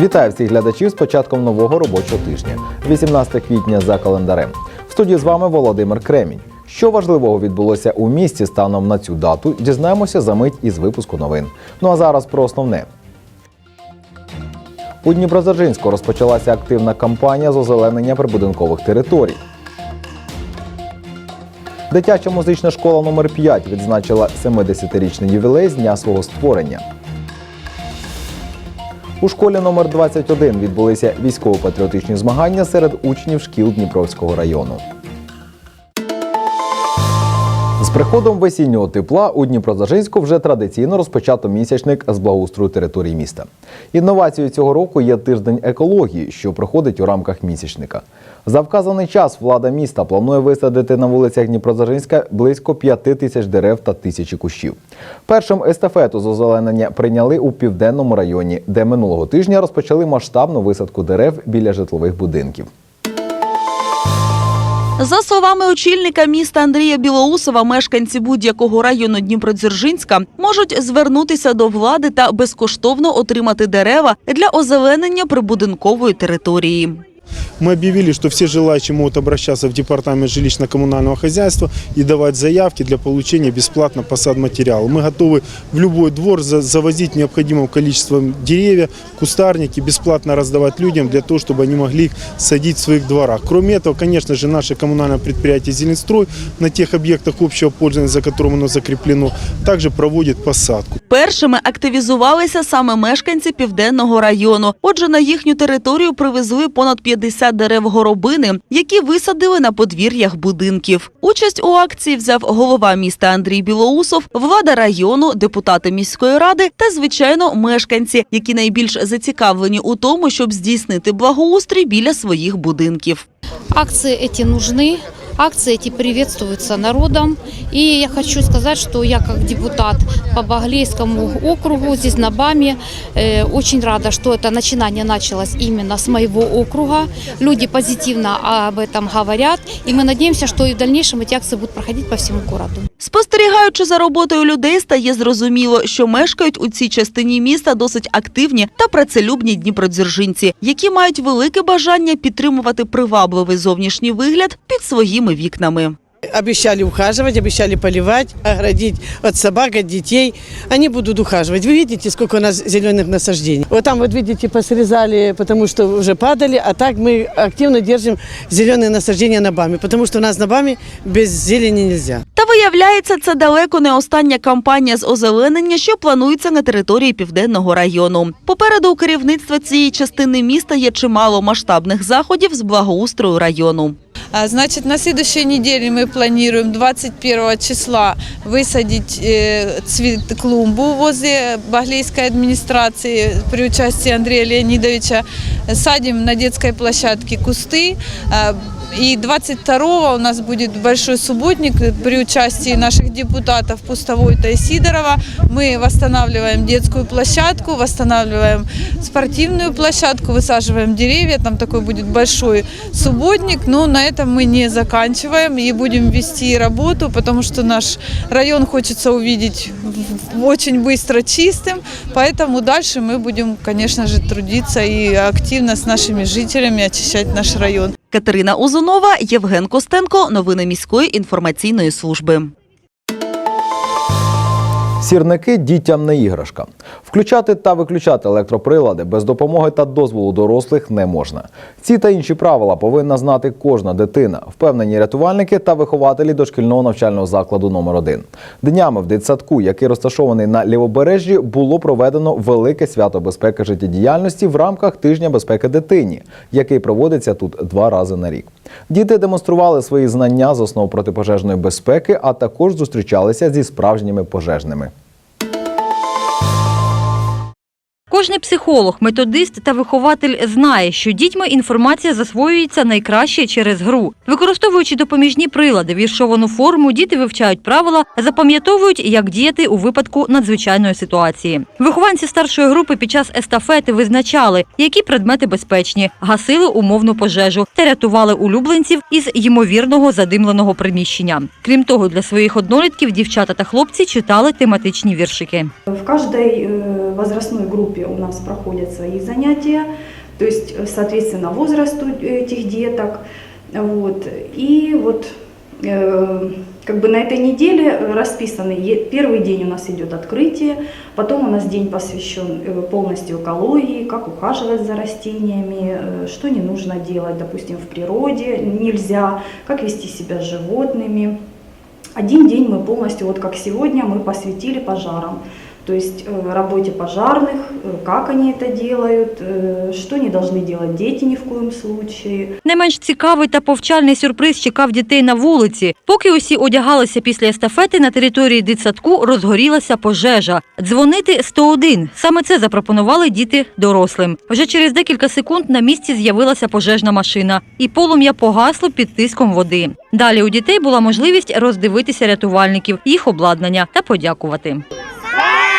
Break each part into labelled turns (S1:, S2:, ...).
S1: Вітаю всіх глядачів з початком нового робочого тижня, 18 квітня за календарем. В студії з вами Володимир Кремінь. Що важливого відбулося у місті станом на цю дату, дізнаємося за мить із випуску новин. Ну а зараз про основне. У Дніпродзержинську розпочалася активна кампанія з озеленення прибудинкових територій. Дитяча музична школа номер 5 відзначила 70-річний ювілей з дня свого створення. У школі номер 21 відбулися військово-патріотичні змагання серед учнів шкіл Дніпровського району. З приходом весіннього тепла у Дніпродзержинську вже традиційно розпочато місячник з благоустрою території міста. Інновацією цього року є тиждень екології, що проходить у рамках місячника. За вказаний час влада міста планує висадити на вулицях Дніпродзержинська близько 5 тисяч дерев та тисячі кущів. Першим естафету з озеленення прийняли у південному районі, де минулого тижня розпочали масштабну висадку дерев біля житлових будинків.
S2: За словами очільника міста Андрія Білоусова, мешканці будь-якого району Дніпродзержинська можуть звернутися до влади та безкоштовно отримати дерева для озеленення прибудинкової території.
S3: Мы объявили, что все желающие могут обращаться в департамент жилищно-коммунального хозяйства и давать заявки для получения бесплатно посад материала. Мы готовы в любой двор за- завозить необходимым количеством деревья, кустарники, бесплатно раздавать людям для того, чтобы они могли их садить в своих дворах. Кроме этого, конечно же, наше коммунальное предприятие «Зеленстрой» на тех объектах общего пользования, за которым оно закреплено, также проводит посадку.
S2: Першими активізувалися саме мешканці південного району. Отже, на їхню територію привезли понад 50 дерев горобини, які висадили на подвір'ях будинків. Участь у акції взяв голова міста Андрій Білоусов, влада району, депутати міської ради та, звичайно, мешканці, які найбільш зацікавлені у тому, щоб здійснити благоустрій біля своїх будинків.
S4: Акції ці нужны, акции эти приветствуются народом. И я хочу сказать, что я как депутат по Баглейскому округу, здесь на БАМе, э, очень рада, что это начинание началось именно с моего округа. Люди позитивно об этом говорят, и мы надеемся, что и в дальнейшем эти акции будут проходить по всему городу.
S2: Спостерігаючи за роботою людей, стає зрозуміло, що мешкають у цій частині міста досить активні та працелюбні дніпродзержинці, які мають велике бажання підтримувати привабливий зовнішній вигляд під своїми вікнами.
S5: Обещали ухаживать, обещали поливать, оградить от собак, от детей. Они будут ухаживать. Вы видите, сколько у нас зеленых насаждений. Вот там вот видите, посрезали, потому что уже падали, а так мы активно держим зеленые насаждения на БАМе, потому что у нас на БАМе без зелени нельзя.
S2: Та виявляється, це далеко не остання кампанія з озеленення, що планується на території південного району. Попереду у керівництва цієї частини міста є чимало масштабних заходів з благоустрою району.
S6: А, Значит, на следующей неделе мы планируем 21 числа высадить э, цвет клумбу возле Баглейской администрации при участии Андрея Леонидовича. Садим на детской площадке кусты. А, И 22 у нас будет большой субботник при участии наших депутатов Пустовойта и Сидорова. Мы восстанавливаем детскую площадку, восстанавливаем спортивную площадку, высаживаем деревья. Там такой будет большой субботник. Но на этом мы не заканчиваем и будем вести работу, потому что наш район хочется увидеть в- очень быстро чистым. Поэтому дальше мы будем, конечно же, трудиться и активно с нашими жителями очищать наш район.
S2: Катерина Узунова, Євген Костенко. Новини міської інформаційної служби.
S1: Сірники дітям не іграшка. Включати та виключати електроприлади без допомоги та дозволу дорослих не можна. Ці та інші правила повинна знати кожна дитина, впевнені рятувальники та вихователі дошкільного навчального закладу номер 1 Днями в дитсадку, який розташований на лівобережжі, було проведено велике свято безпеки життєдіяльності в рамках тижня безпеки дитині, який проводиться тут два рази на рік. Діти демонстрували свої знання з основ протипожежної безпеки, а також зустрічалися зі справжніми пожежними.
S7: Кожний психолог, методист та вихователь знає, що дітьми інформація засвоюється найкраще через гру. Використовуючи допоміжні прилади, віршовану форму, діти вивчають правила, запам'ятовують, як діяти у випадку надзвичайної ситуації. Вихованці старшої групи під час естафети визначали, які предмети безпечні, гасили умовну пожежу та рятували улюбленців із ймовірного задимленого приміщення. Крім того, для своїх однолітків дівчата та хлопці читали тематичні віршики.
S8: В каждой э, возрастной группе у нас проходят свои занятия, то есть, э, соответственно, возрасту этих деток. Вот. И вот э, как бы на этой неделе расписаны, первый день у нас идет открытие, потом у нас день посвящен э, полностью экологии, как ухаживать за растениями, что не нужно делать, допустим, в природе нельзя, как вести себя с животными. Один день мы полностью, вот как сегодня, мы посвятили пожарам. То есть э, работе пожарных, э, как они это делают, э, что не должны делать дети ни в коем случае.
S7: Не менш цікавий та повчальний сюрприз чекав дітей на вулиці. Поки усі одягалися після естафети, на території дитсадку розгорілася пожежа. Дзвонити 101. Саме це запропонували діти дорослим. Вже через декілька секунд на місці з'явилася пожежна машина, і полум'я погасло під тиском води. Далі у дітей була можливість роздивитися рятувальників, їх обладнання та подякувати. Bye.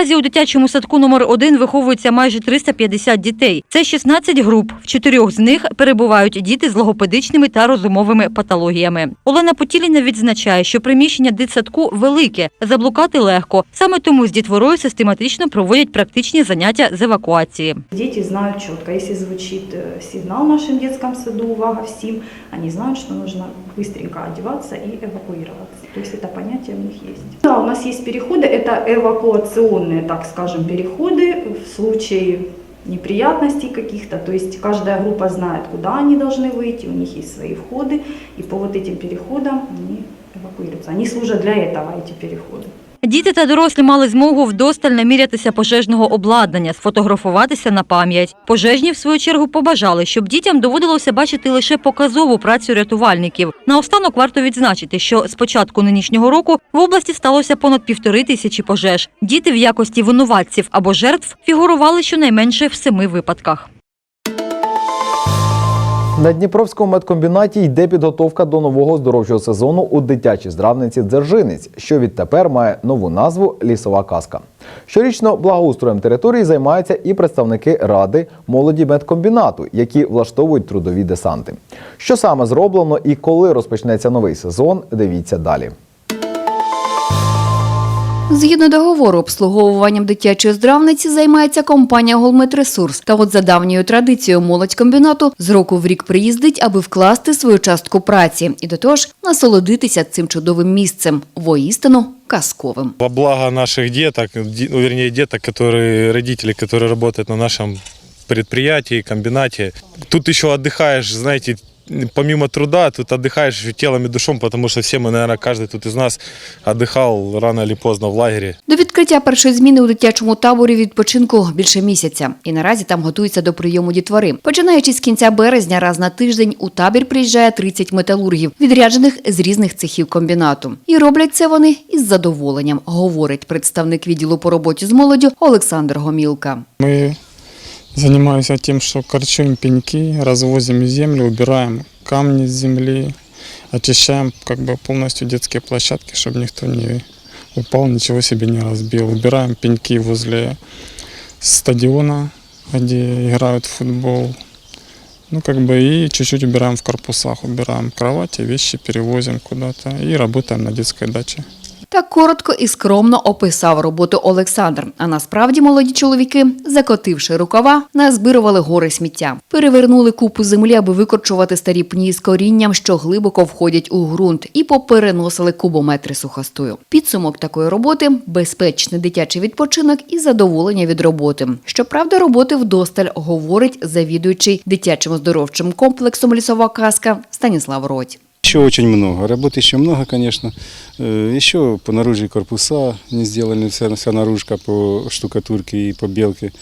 S7: Наразі у дитячому садку номер 1 виховується майже 350 дітей. Це 16 груп. В чотирьох з них перебувають діти з логопедичними та розумовими патологіями. Олена Потіліна відзначає, що приміщення дитсадку велике, заблукати легко. Саме тому з дітворою систематично проводять практичні заняття з евакуації.
S8: Дети знают четко, если звучит э, сигнал в нашем детском саду «Увага всем», они знают, что нужно быстренько одеваться и эвакуироваться. То есть это понятие у них есть. Да, у нас есть переходы, это эвакуационные, так скажем, переходы в случае неприятностей каких-то, то есть каждая группа знает, куда они должны выйти, у них есть свои входы, и по вот этим переходам они эвакуируются. Они служат для этого, эти переходы.
S7: Діти та дорослі мали змогу вдосталь намірятися пожежного обладнання, сфотографуватися на пам'ять. Пожежні, в свою чергу, побажали, щоб дітям доводилося бачити лише показову працю рятувальників. Наостанок варто відзначити, що з початку нинішнього року в області сталося понад півтори тисячі пожеж. Діти в якості винуватців або жертв фігурували щонайменше в семи випадках.
S1: На Дніпровському медкомбінаті йде підготовка до нового здоровчого сезону у дитячій здравниці Дзержинець, що відтепер має нову назву Лісова казка. Щорічно благоустроєм території займаються і представники ради молоді медкомбінату, які влаштовують трудові десанти. Що саме зроблено і коли розпочнеться новий сезон, дивіться далі.
S9: Згідно договору, обслуговуванням дитячої здравниці займається компанія «Голметресурс». Та от за давньою традицією молодь комбінату з року в рік приїздить, аби вкласти свою частку праці і до того ж насолодитися цим чудовим місцем, воістину казковим.
S10: Во благо наших деток, ди- ну, вернее деток, которые, родители, которые работают на нашем предприятии, комбинате. Тут еще отдыхаешь, знаете, помимо труда, тут отдыхаешь еще телом и душом, потому что все мы, наверное, каждый тут из нас отдыхал рано или поздно в лагере.
S9: До відкриття першої зміни у дитячому таборі відпочинку більше місяця. І наразі там готуються до прийому дітвори. Починаючи з кінця березня, раз на тиждень у табір приїжджає 30 металургів, відряджених з різних цехів комбінату. І роблять це вони із задоволенням, говорить представник відділу по роботі з молоддю Олександр Гомілка.
S11: Мы занимаемся тем, что корчуем пеньки, развозим землю, убираем камни с земли, очищаем как бы полностью детские площадки, чтобы никто не упал, ничего себе не разбил. Убираем пеньки возле стадиона, где играют в футбол. Ну, как бы и чуть-чуть убираем в корпусах, убираем кровати, вещи, перевозим куда-то и работаем на детской даче.
S9: Так коротко і скромно описав роботу Олександр. А насправді молоді чоловіки, закотивши рукава, назбирували гори сміття, перевернули купу землі, аби викорчувати старі пні з корінням, що глибоко входять у ґрунт, і попереносили кубометри сухостою. Підсумок такої роботи безпечний дитячий відпочинок і задоволення від роботи. Щоправда, роботи вдосталь говорить завідуючий дитячим оздоровчим комплексом лісова казка Станіслав Родь.
S12: Еще очень много. Работы еще много, конечно. Э, Еще по наружу корпуса не сделаны, вся, вся наружка по штукатурке и по белке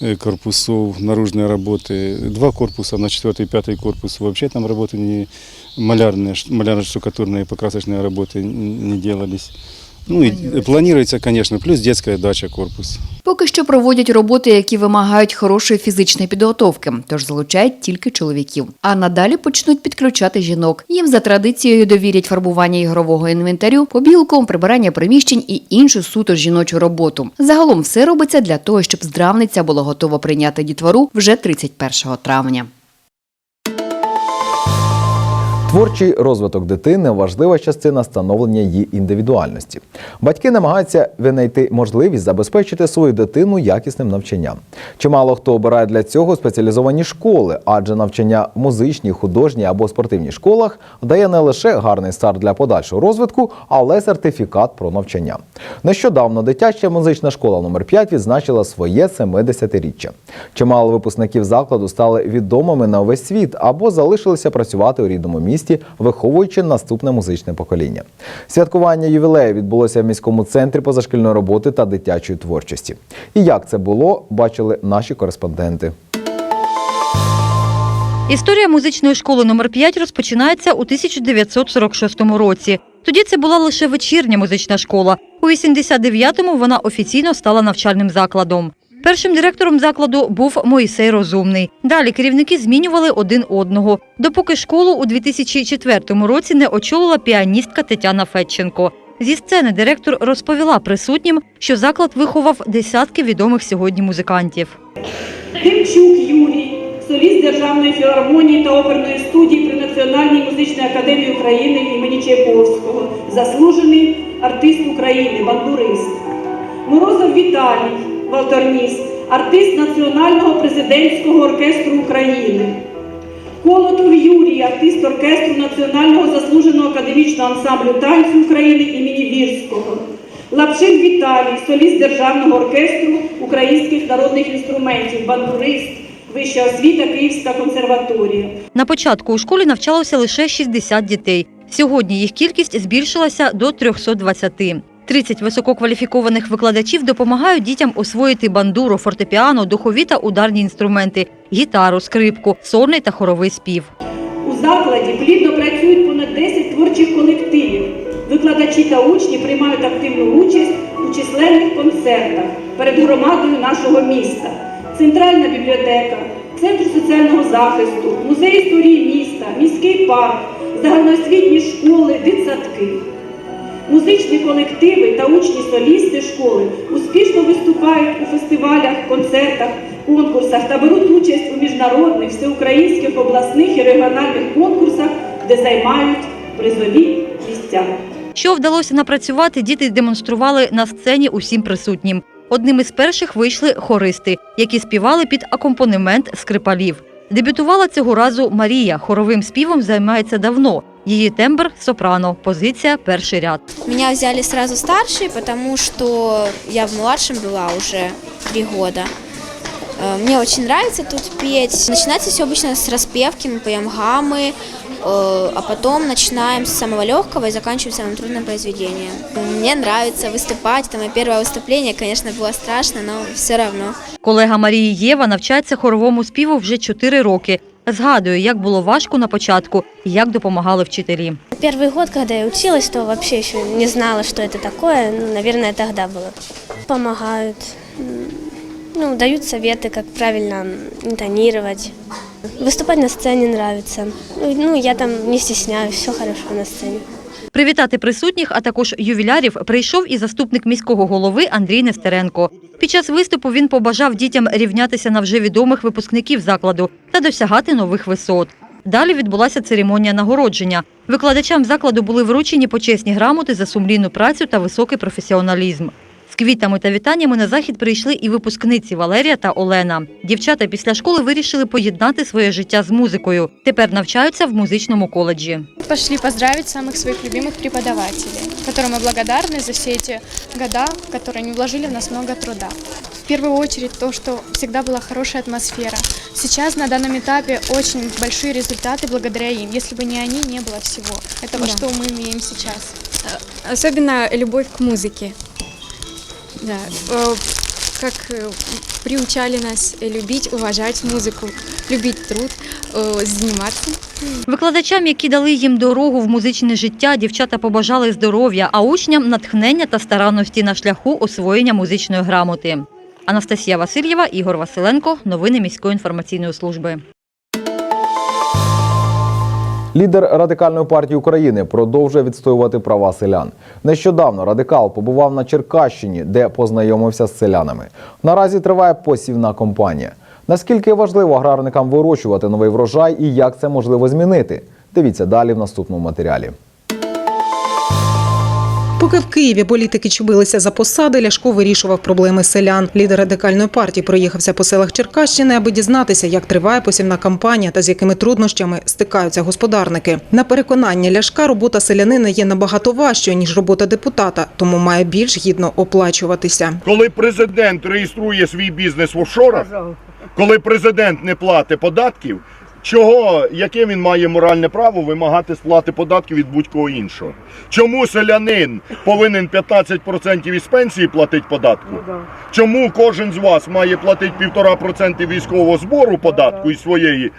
S12: э, корпусов, наружные работы. Два корпуса, на четвертый и пятый корпус. Вообще там работы не малярные, ш- малярно-штукатурные, покрасочные работы н- не делались. Ну и планируется, конечно, плюс детская дача корпус.
S9: Поки що проводять роботи, які вимагають хорошої фізичної підготовки, тож залучають тільки чоловіків. А надалі почнуть підключати жінок. Їм за традицією довірять фарбування ігрового інвентарю, побілку, прибирання приміщень і іншу суто жіночу роботу. Загалом все робиться для того, щоб здравниця була готова прийняти дітвору вже 31 травня.
S1: Творчий розвиток дитини важлива частина становлення її індивідуальності. Батьки намагаються винайти можливість забезпечити свою дитину якісним навчанням. Чимало хто обирає для цього спеціалізовані школи, адже навчання в музичній, художній або спортивній школах дає не лише гарний старт для подальшого розвитку, але й сертифікат про навчання. Нещодавно дитяча музична школа номер 5 відзначила своє 70-річчя. Чимало випускників закладу стали відомими на весь світ або залишилися працювати у рідному місті, виховуючи наступне музичне покоління. Святкування ювілею відбулося в міському центрі позашкільної роботи та дитячої творчості. І як це було, бачили наші кореспонденти.
S7: Історія музичної школи номер 5 розпочинається у 1946 році. Тоді це була лише вечірня музична школа. У 89-му вона офіційно стала навчальним закладом. Першим директором закладу був Моїсей Розумний. Далі керівники змінювали один одного, допоки школу у 2004 році не очолила піаністка Тетяна Федченко. Зі сцени директор розповіла присутнім, що заклад виховав десятки відомих сьогодні музикантів.
S13: Тимчук Юрій, соліст Державної філармонії та оперної студії при Національній музичній академії України імені Чайковського, заслужений артист України, бандурист. Морозов Віталій, валторніст, артист Національного президентського оркестру України. Колотов Юрій, артист оркестру Національного заслуженого академічного ансамблю танцю України імені Вірського. Лапшин Віталій, соліст Державного оркестру українських народних інструментів, бандурист, вища освіта Київська консерваторія.
S7: На початку у школі навчалося лише 60 дітей. Сьогодні їх кількість збільшилася до 320. 30 висококваліфікованих викладачів допомагають дітям освоїти бандуру, фортепіано, духові та ударні інструменти, гітару, скрипку, сольний та хоровий спів.
S13: У закладі плідно працюють понад 10 творчих колективів. Викладачі та учні приймають активну участь у численних концертах перед громадою нашого міста. Центральна бібліотека, Центр соціального захисту, музей історії міста, міський парк, загальноосвітні школи, дитсадки. Музичні колективи та учні солісти школи успішно виступають у фестивалях, концертах, конкурсах та беруть участь у міжнародних, всеукраїнських, обласних і регіональних конкурсах, де займають призові місця.
S7: Що вдалося напрацювати, діти демонстрували на сцені усім присутнім. Одним із перших вийшли хористи, які співали під акомпанемент скрипалів. Дебютувала цього разу Марія. Хоровим співом займається давно. Її тембр сопрано, позиція перший ряд.
S14: Меня взяли сразу старшие, потому что я в младшем была уже три года. Э, Мне очень нравится тут петь. Начинается все обычно с распевки, мы поем гаммы, э, а потом начинаем с самого легкого и заканчиваем самым трудным произведением. Мне нравится выступать. Это мое первое выступление, конечно, было страшно, но все равно.
S7: Колега Марії Єва навчається хоровому співу вже 4 роки. Згадує, як було важко на початку і як допомагали вчителі.
S14: Первый год, когда я училась, то вообще еще не знала, что это такое. Ну, наверное, тогда было. Помогают, м, ну, дают советы, как правильно интонировать. Выступать на сцене нравится. Ну, ну, я там не стесняюсь, все хорошо на сцене.
S7: Привітати присутніх, а також ювілярів, прийшов і заступник міського голови Андрій Нестеренко. Під час виступу він побажав дітям рівнятися на вже відомих випускників закладу та досягати нових висот. Далі відбулася церемонія нагородження. Викладачам закладу були вручені почесні грамоти за сумлінну працю та високий професіоналізм З квітами та вітаннями на захід прийшли і випускниці Валерія та Олена. Дівчата після школи вирішили поєднати своє життя з музикою. Тепер навчаються в музичному коледжі.
S15: Пошли поздравить самых своих любимых преподавателей, которым мы благодарны за все эти года, в которые они вложили в нас много труда. В первую очередь то, что всегда была хорошая атмосфера. Сейчас на данном этапе очень большие результаты благодаря им. Если бы не они, не было всего этого,
S16: Да.
S15: что мы имеем сейчас.
S16: Особенно любовь к музыке. Да. э, Как э, приучали нас любить, уважать музыку, любить труд, э, заниматься.
S7: Викладачам, які дали їм дорогу в музичне життя, дівчата побажали здоров'я, а учням натхнення та старанності на шляху освоєння музичної грамоти. Анастасія Васильєва, Ігор Василенко. Новини міської інформаційної служби.
S1: Лідер радикальної партії України продовжує відстоювати права селян. Нещодавно радикал побував на Черкащині, де познайомився з селянами. Наразі триває посівна кампанія. Наскільки важливо аграрникам вирощувати новий врожай і як це можливо змінити? Дивіться далі в наступному матеріалі.
S17: Поки в Києві політики чубилися за посади, Ляшко вирішував проблеми селян. Лідер радикальної партії проїхався по селах Черкащини, аби дізнатися, як триває посівна кампанія та з якими труднощами стикаються господарники. На переконання Ляшка робота селянина є набагато важчою ніж робота депутата, тому має більш гідно оплачуватися.
S18: Коли президент реєструє свій бізнес в офшорах, коли президент не платить податків, чого, яке він має моральне право вимагати сплати податків від будь-кого іншого? Чому селянин повинен 15% із пенсії платити податку? Чому кожен з вас має платити 1,5% військового збору податку із своєї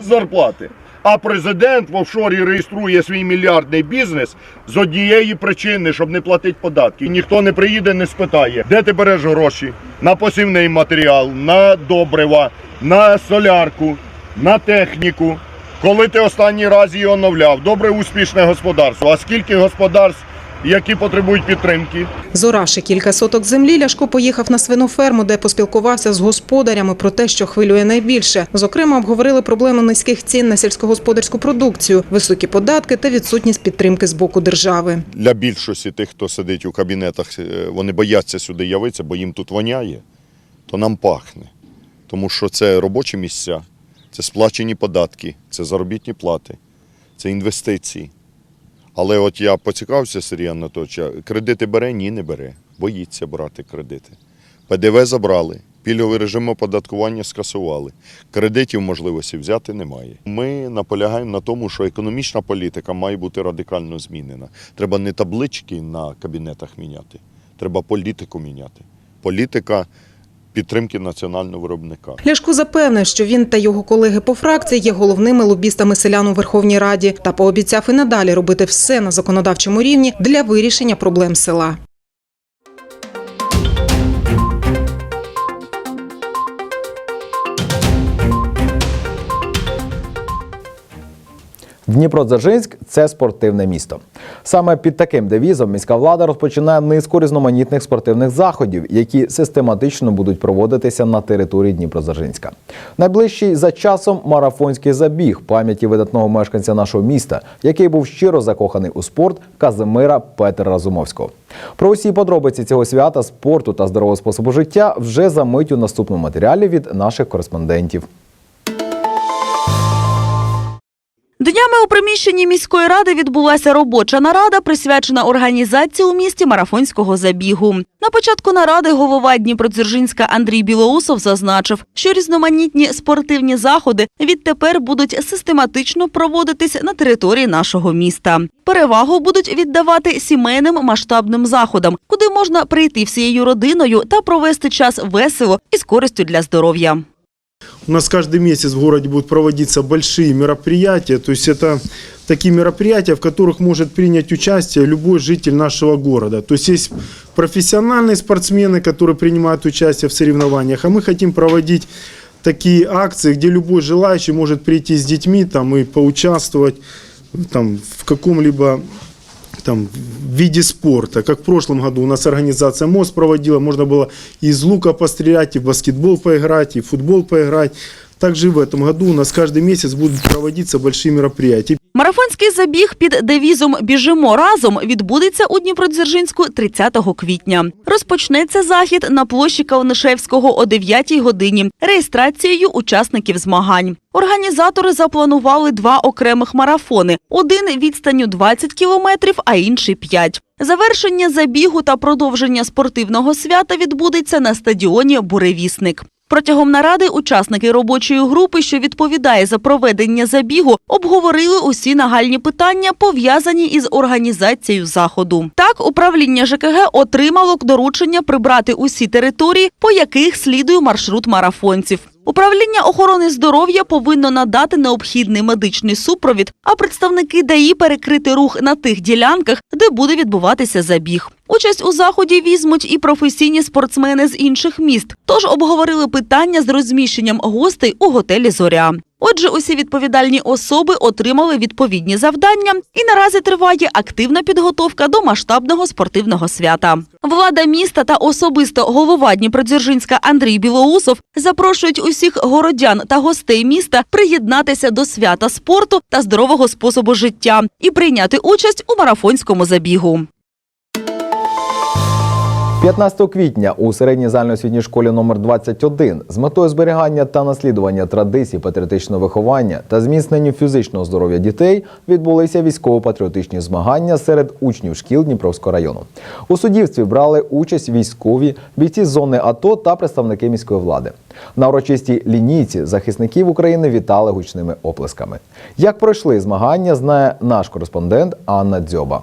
S18: зарплати? А президент в офшорі реєструє свій мільярдний бізнес з однієї причини, щоб не платити податки. І ніхто не приїде, не спитає, де ти береш гроші на посівний матеріал, на добрива, на солярку, на техніку. Коли ти останній раз її оновляв, добре успішне господарство. А скільки господарств, які потребують підтримки?
S17: Зоравши кілька соток землі, Ляшко поїхав на свиноферму, де поспілкувався з господарями про те, що хвилює найбільше. Зокрема, обговорили проблему низьких цін на сільськогосподарську продукцію, високі податки та відсутність підтримки з боку держави.
S18: Для більшості тих, хто сидить у кабінетах, е, вони бояться сюди явитися, бо їм тут воняє, то нам пахне. Тому що це робочі місця, це сплачені податки, це заробітні плати, це інвестиції. Але от я поцікавився Сергія Анатолійовича, кредити бере? Ні, не бере. Боїться брати кредити. ПДВ забрали, пільговий режим оподаткування скасували. Кредитів можливості взяти немає. Ми наполягаємо на тому, що економічна політика має бути радикально змінена. Треба не таблички на кабінетах міняти, треба політику міняти. Політика підтримки національного виробника.
S17: Ляшко запевнив, що він та його колеги по фракції є головними лобістами селян у Верховній Раді та пообіцяв і надалі робити все на законодавчому рівні для вирішення проблем села.
S1: Дніпродзержинськ це спортивне місто. Саме під таким девізом міська влада розпочинає низку різноманітних спортивних заходів, які систематично будуть проводитися на території Дніпродзержинська. Найближчий за часом марафонський забіг пам'яті видатного мешканця нашого міста, який був щиро закоханий у спорт Казимира Петра Разумовського. Про усі подробиці цього свята, спорту та здорового способу життя вже за мить у наступному матеріалі від наших кореспондентів.
S2: Днями у приміщенні міської ради відбулася робоча нарада, присвячена організації у місті марафонського забігу. На початку наради голова Дніпродзержинська Андрій Білоусов зазначив, що різноманітні спортивні заходи відтепер будуть систематично проводитись на території нашого міста. Перевагу будуть віддавати сімейним масштабним заходам, куди можна прийти всією родиною та провести час весело і з користю для здоров'я.
S3: У нас каждый месяц в городе будут проводиться большие мероприятия. То есть это такие мероприятия, в которых может принять участие любой житель нашего города. То есть есть профессиональные спортсмены, которые принимают участие в соревнованиях, а мы хотим проводить такие акции, где любой желающий может прийти с детьми там, и поучаствовать там, в каком-либо там, в виде спорта. Как в прошлом году у нас организация МОЗ проводила, можно было из лука пострелять, и в баскетбол поиграть, и в футбол поиграть. Также в этом году у нас каждый месяц будут проводиться большие мероприятия.
S2: Марафонський забіг під девізом Біжимо разом відбудеться у Дніпродзержинську 30 квітня. Розпочнеться захід на площі Калнишевського о 9 годині реєстрацією учасників змагань. Організатори запланували два окремих марафони: один відстанню 20 кілометрів, а інший 5. Завершення забігу та продовження спортивного свята відбудеться на стадіоні Буревісник. Протягом наради учасники робочої групи, що відповідає за проведення забігу, обговорили усі нагальні питання, пов'язані із організацією заходу. Так, управління ЖКГ отримало доручення прибрати усі території, по яких слідує маршрут марафонців. Управління охорони здоров'я повинно надати необхідний медичний супровід, а представники ДАІ перекрити рух на тих ділянках, де буде відбуватися забіг. Участь у заході візьмуть і професійні спортсмени з інших міст. Тож обговорили питання з розміщенням гостей у готелі Зоря. Отже, усі відповідальні особи отримали відповідні завдання, і наразі триває активна підготовка до масштабного спортивного свята. Влада міста та особисто голова Дніпродзержинська Андрій Білоусов запрошують усіх городян та гостей міста приєднатися до свята спорту та здорового способу життя і прийняти участь у марафонському забігу.
S1: 15 квітня у середній загальноосвітній школі номер 21 з метою зберігання та наслідування традицій патріотичного виховання та зміцненню фізичного здоров'я дітей відбулися військово-патріотичні змагання серед учнів шкіл Дніпровського району. У суддівстві брали участь військові, бійці з зони АТО та представники міської влади. На урочистій лінійці захисників України вітали гучними оплесками. Як пройшли змагання, знає наш кореспондент Анна Дзьоба.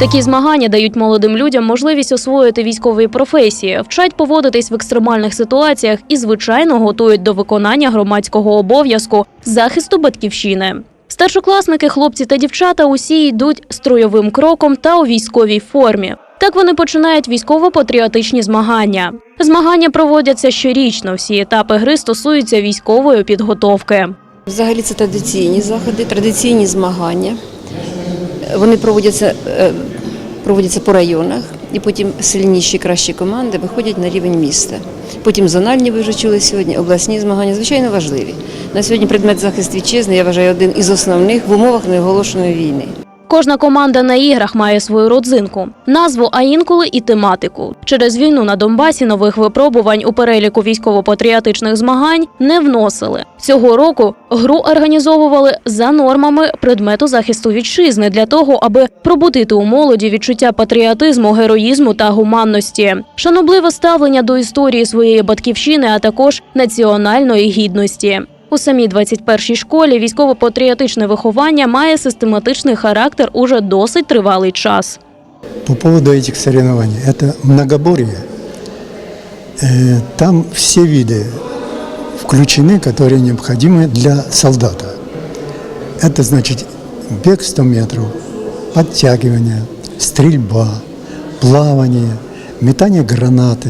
S19: Такі змагання дають молодим людям можливість освоїти військові професії, вчать поводитись в екстремальних ситуаціях і, звичайно, готують до виконання громадського обов'язку захисту батьківщини. Старшокласники, хлопці та дівчата усі йдуть строєвим кроком та у військовій формі. Так вони починають військово-патріотичні змагання. Змагання проводяться щорічно. Всі етапи гри стосуються військової підготовки.
S20: Взагалі це традиційні заходи, традиційні змагання. Вони проводяться, е, проводяться по районах, і потім сильніші, кращі команди виходять на рівень міста. Потім зональні ви вже чули сьогодні, обласні змагання, звичайно, важливі. На сьогодні предмет захист вітчизни, я вважаю, один із основних в умовах неоголошеної війни.
S19: Кожна команда на іграх має свою родзинку, назву, а інколи і тематику. Через війну на Донбасі нових випробувань у переліку військово-патріотичних змагань не вносили. Цього року гру організовували за нормами предмету захисту вітчизни для того, аби пробудити у молоді відчуття патріотизму, героїзму та гуманності, шанобливе ставлення до історії своєї батьківщини, а також національної гідності. У самій 21-й школі військово-патріотичне виховання має систематичний характер уже досить тривалий час.
S21: По поводу этих соревнований, это многоборье. Э, Там все виды включены, которые необходимы для солдата. Это значит бег 100 метров, подтягивание, стрельба, плавание, метание гранаты,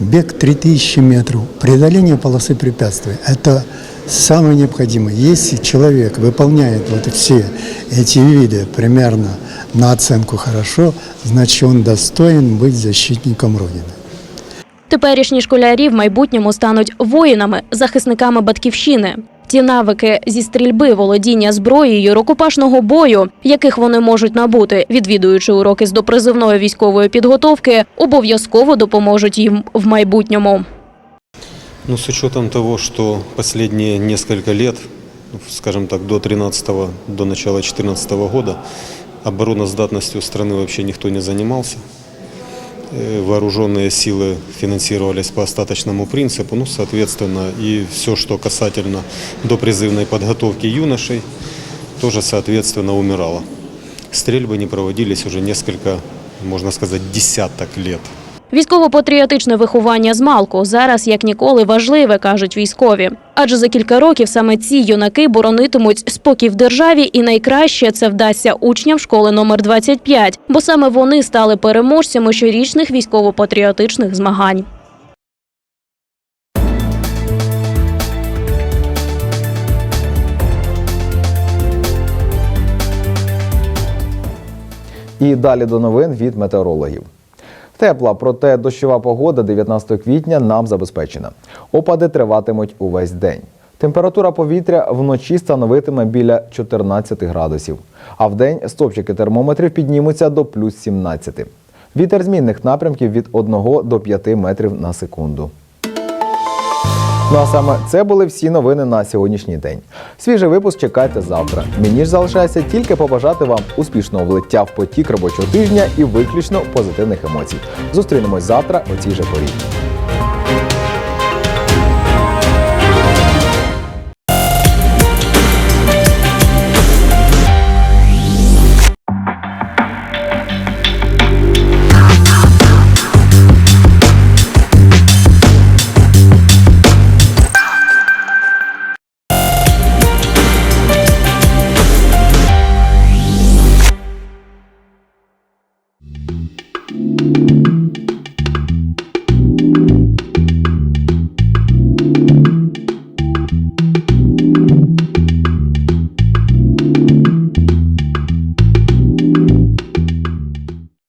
S21: бег 3000 метров, преодоление полосы препятствий. Это самое необходимое. Если человек выполняет вот все эти виды примерно на оценку хорошо, значит он достоин быть защитником Родины.
S19: Теперішні школярі в майбутньому стануть воїнами, захисниками батьківщини. Ті навики зі стрільби, володіння зброєю, рукопашного бою, яких вони можуть набути, відвідуючи уроки з допризивної військової підготовки, обов'язково допоможуть їм в майбутньому.
S22: Ну, с учетом того, что последние несколько лет, скажем так, до 13 до начала 2014 года, обороносдатностью страны вообще никто не занимался. Э, Вооруженные силы финансировались по остаточному принципу, ну, соответственно, и все, что касательно допризывной подготовки юношей, тоже, соответственно, умирало. Стрельбы не проводились уже несколько, можно сказать, десяток лет.
S19: Військово-патріотичне виховання з малку зараз як ніколи важливе, кажуть військові. Адже за кілька років саме ці юнаки боронитимуть спокій в державі, і найкраще це вдасться учням школи номер 25, бо саме вони стали переможцями щорічних військово-патріотичних змагань.
S1: І далі до новин від метеорологів. Тепла, проте дощова погода 19 квітня нам забезпечена. Опади триватимуть увесь день. Температура повітря вночі становитиме біля 14 градусів, а вдень стопчики термометрів піднімуться до плюс 17. Вітер змінних напрямків від 1 до 5 метрів на секунду. Ну а саме це були всі новини на сьогоднішній день. Свіжий випуск чекайте завтра. Мені ж залишається тільки побажати вам успішного влиття в потік робочого тижня і виключно позитивних емоцій. Зустрінемось завтра о цій же порі.